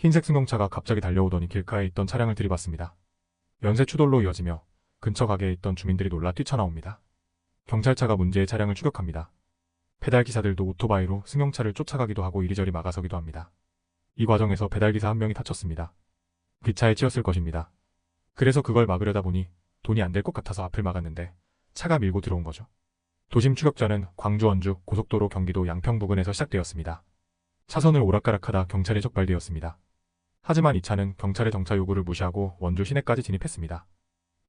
흰색 승용차가 갑자기 달려오더니 길가에 있던 차량을 들이받습니다. 연쇄 추돌로 이어지며 근처 가게에 있던 주민들이 놀라 뛰쳐나옵니다. 경찰차가 문제의 차량을 추격합니다. 배달 기사들도 오토바이로 승용차를 쫓아가기도 하고 이리저리 막아서기도 합니다. 이 과정에서 배달 기사 한 명이 다쳤습니다. 기차에 치였을 것입니다. 그래서 그걸 막으려다 보니 돈이 안 될 것 같아서 앞을 막았는데 차가 밀고 들어온 거죠. 도심 추격전은 광주 원주 고속도로 경기도 양평 부근에서 시작되었습니다. 차선을 오락가락하다 경찰에 적발되었습니다. 하지만 이 차는 경찰의 정차 요구를 무시하고 원주 시내까지 진입했습니다.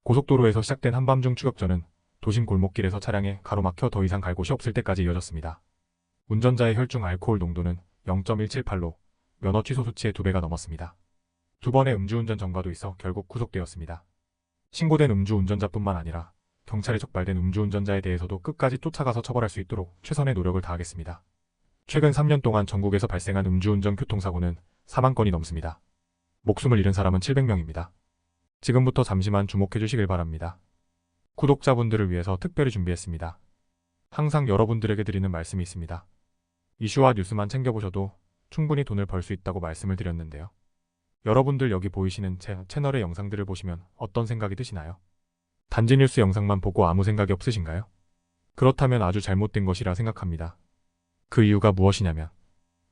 고속도로에서 시작된 한밤중 추격전은 도심 골목길에서 차량에 가로막혀 더 이상 갈 곳이 없을 때까지 이어졌습니다. 운전자의 혈중 알코올 농도는 0.178로 면허 취소 수치의 두 배가 넘었습니다. 두 번의 음주운전 전과도 있어 결국 구속되었습니다. 신고된 음주운전자뿐만 아니라 경찰에 적발된 음주운전자에 대해서도 끝까지 쫓아가서 처벌할 수 있도록 최선의 노력을 다하겠습니다. 최근 3년 동안 전국에서 발생한 음주운전 교통사고는 4만 건이 넘습니다. 목숨을 잃은 사람은 700명입니다. 지금부터 잠시만 주목해 주시길 바랍니다. 구독자분들을 위해서 특별히 준비했습니다. 항상 여러분들에게 드리는 말씀이 있습니다. 이슈와 뉴스만 챙겨보셔도 충분히 돈을 벌 수 있다고 말씀을 드렸는데요. 여러분들 여기 보이시는 제 채널의 영상들을 보시면 어떤 생각이 드시나요? 단지 뉴스 영상만 보고 아무 생각이 없으신가요? 그렇다면 아주 잘못된 것이라 생각합니다. 그 이유가 무엇이냐면